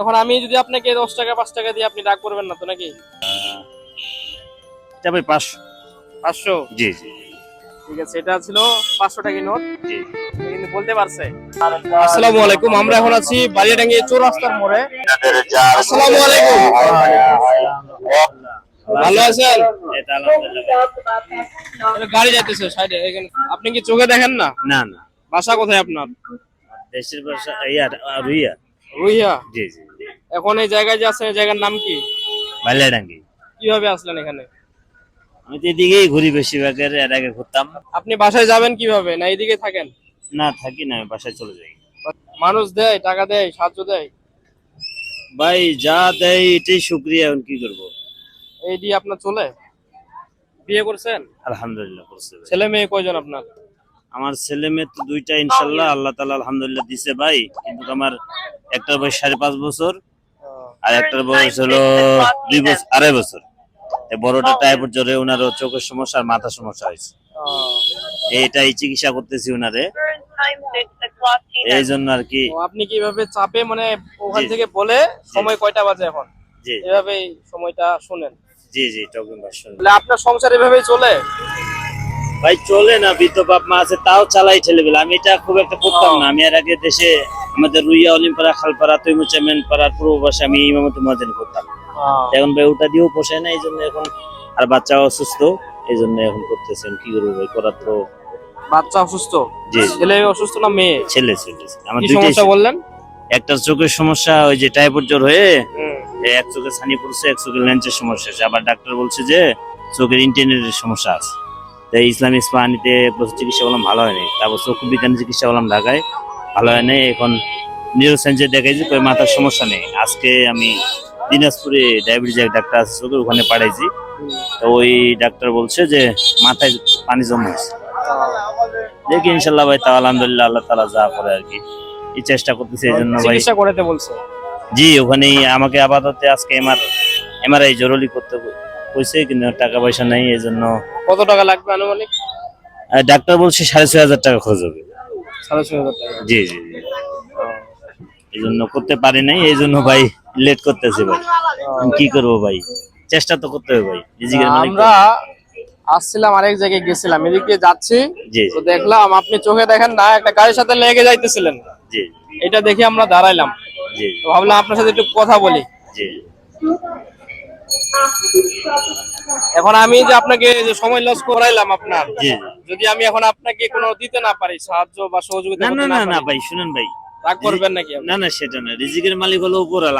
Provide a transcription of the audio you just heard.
এখন আমি যদি আপনাকে দশ টাকা পাঁচ টাকা দিয়ে আপনি রাগ করবেন না তো নাকি? ভাই পাঁচশো পাঁচশো? জি জি। ঠিক আছে এটা ছিল পাঁচশো টাকা নোট। জি। কিন্তু বলতে পারছে। আসসালামু আলাইকুম আমরা এখন আছি বালিয়াডাঙ্গি চৌরাস্তার মোড়ে। আসসালামু আলাইকুম। ভালো আছেন? গাড়ি যাইতেছে সাইডে এখানে। আপনি কি চোখে দেখেন না? না না। বাসা কোথায় আপনার? দেশের ভাষা ইয়া রুইয়া। রুইয়া? জি জি। এখন এই জায়গায় যে আছেন এই জায়গার নাম কি? বালিয়াডাঙ্গি কীভাবে আসলেন এখানে? আমি তো এদিকেই ঘুরি বেশিরভাগের এর আগে ঘুরতাম। আপনি বাসায় যাবেন কীভাবে? না এইদিকে থাকেন? না থাকি না আমি বাসায় চলে যাই। মানুষ দেয় টাকা দেয় সাহায্য দেয়? ভাই যা দেয় এটাই শুক্রিয়া এখন কি করব? এই দিয়ে আপনার চলে? বিয়ে করছেন? আলহামদুলিল্লাহ করছে ভাই। ছেলে মেয়ে কয়জন আপনার? আমার ছেলে মেয়ে তো দুইটা ইনশাল্লাহ আল্লাহ তালা আলহামদুলিল্লাহ দিছে ভাই। কিন্তু আমার একটার বয়স সাড়ে পাঁচ বছর আর একটার বয়স হলো দুই বছর আড়াই বছর। বড়টা টাইপের জ্বরে ওনার চোখের সমস্যা আর মাথা সমস্যা হয়েছে। এইটাই চিকিৎসা করতেছি ওনারে এই জন্য আর কি। আপনি কীভাবে চাপে মানে ওখান থেকে বলে সময় কয়টা বাজে এখন? জি। এভাবেই সময়টা শুনেন। জি জি টকিং তাহলে আপনার সংসার এভাবেই চলে? ভাই চলে না বৃদ্ধ বাপ মা আছে তাও চালাই ছেলেবেলা। আমি এটা খুব একটা করতাম না। আমি এর আগে দেশে আমাদের রুইয়া অলিমপাড়া খালপাড়া তৈমুচা মেনপাড়ার পূর্ব পাশে আমি ইমামতি মহাজন করতাম এখন ভাই ওটা দিয়েও পোষায় না এই জন্য এখন আর বাচ্চাও অসুস্থ এই জন্য এখন করতেছেন কি করব ভাই করার তো বাচ্চা অসুস্থ? জি। ছেলে অসুস্থ না মেয়ে? ছেলে ছেলে আমার সমস্যা বললেন? একটা চোখের সমস্যা ওই যে টাইপের জ্বর হয়ে এক চোখে ছানি পড়ছে এক চোখে লেন্সের সমস্যা আছে আবার ডাক্তার বলছে যে চোখের ইন্টারনেটের সমস্যা আছে। তাই স্পানিতে প্রচুর চিকিৎসা করলাম ভালো হয়নি। তারপর চক্ষু বিজ্ঞানের চিকিৎসা করলাম ঢাকায়। ভালো হয়নি এখন নিউরোসাইন্সে দেখাইছি কই মাথার সমস্যা নেই। আজকে আমি দিনাজপুরে ডায়াবেটিস এক ডাক্তার আছে চোখের ওখানে পাঠাইছি। তো ওই ডাক্তার বলছে যে মাথায় পানি জমা হয়েছে। দেখি ইনশাল্লাহ ভাই তা আলহামদুলিল্লাহ আল্লাহ তালা যা করে আর কি। এই চেষ্টা করতেছি এই জন্য ভাই। করাতে বলছে। জি ওখানে আমাকে আপাতত আজকে এমআর এমআরআই জরুরি করতে কইছে কিন্তু টাকা পয়সা নাই এই জন্য কত টাকা লাগবে আনুমানিক? ডাক্তার বলছে সাড়ে ছয় হাজার টাকা খরচ হবে। সাড়ে ছয় হাজার টাকা। জি জি জি। এই জন্য করতে পারি নাই এই জন্য ভাই লেট করতেছি ভাই। কি করব ভাই? চেষ্টা তো করতে হবে ভাই রিজিকের মালিক আমরা আসছিলাম আরেক জায়গায় গেছিলাম এদিক যাচ্ছি তো দেখলাম আপনি চোখে দেখেন না একটা গাড়ির সাথে লেগে যাইতেছিলেন। জি। এটা দেখে আমরা দাঁড়াইলাম। জি। তো ভাবলাম আপনার সাথে একটু কথা বলি। জি। এখন আমি যে আপনাকে যে সময় লস করাইলাম আপনার জি। যদি আমি এখন আপনাকে কোনো দিতে না পারি সাহায্য বা সহযোগিতা না না না ভাই শুনেন ভাই। রাগ করবেন নাকি না না সেটা না রিজিকের মালিক হলো উপর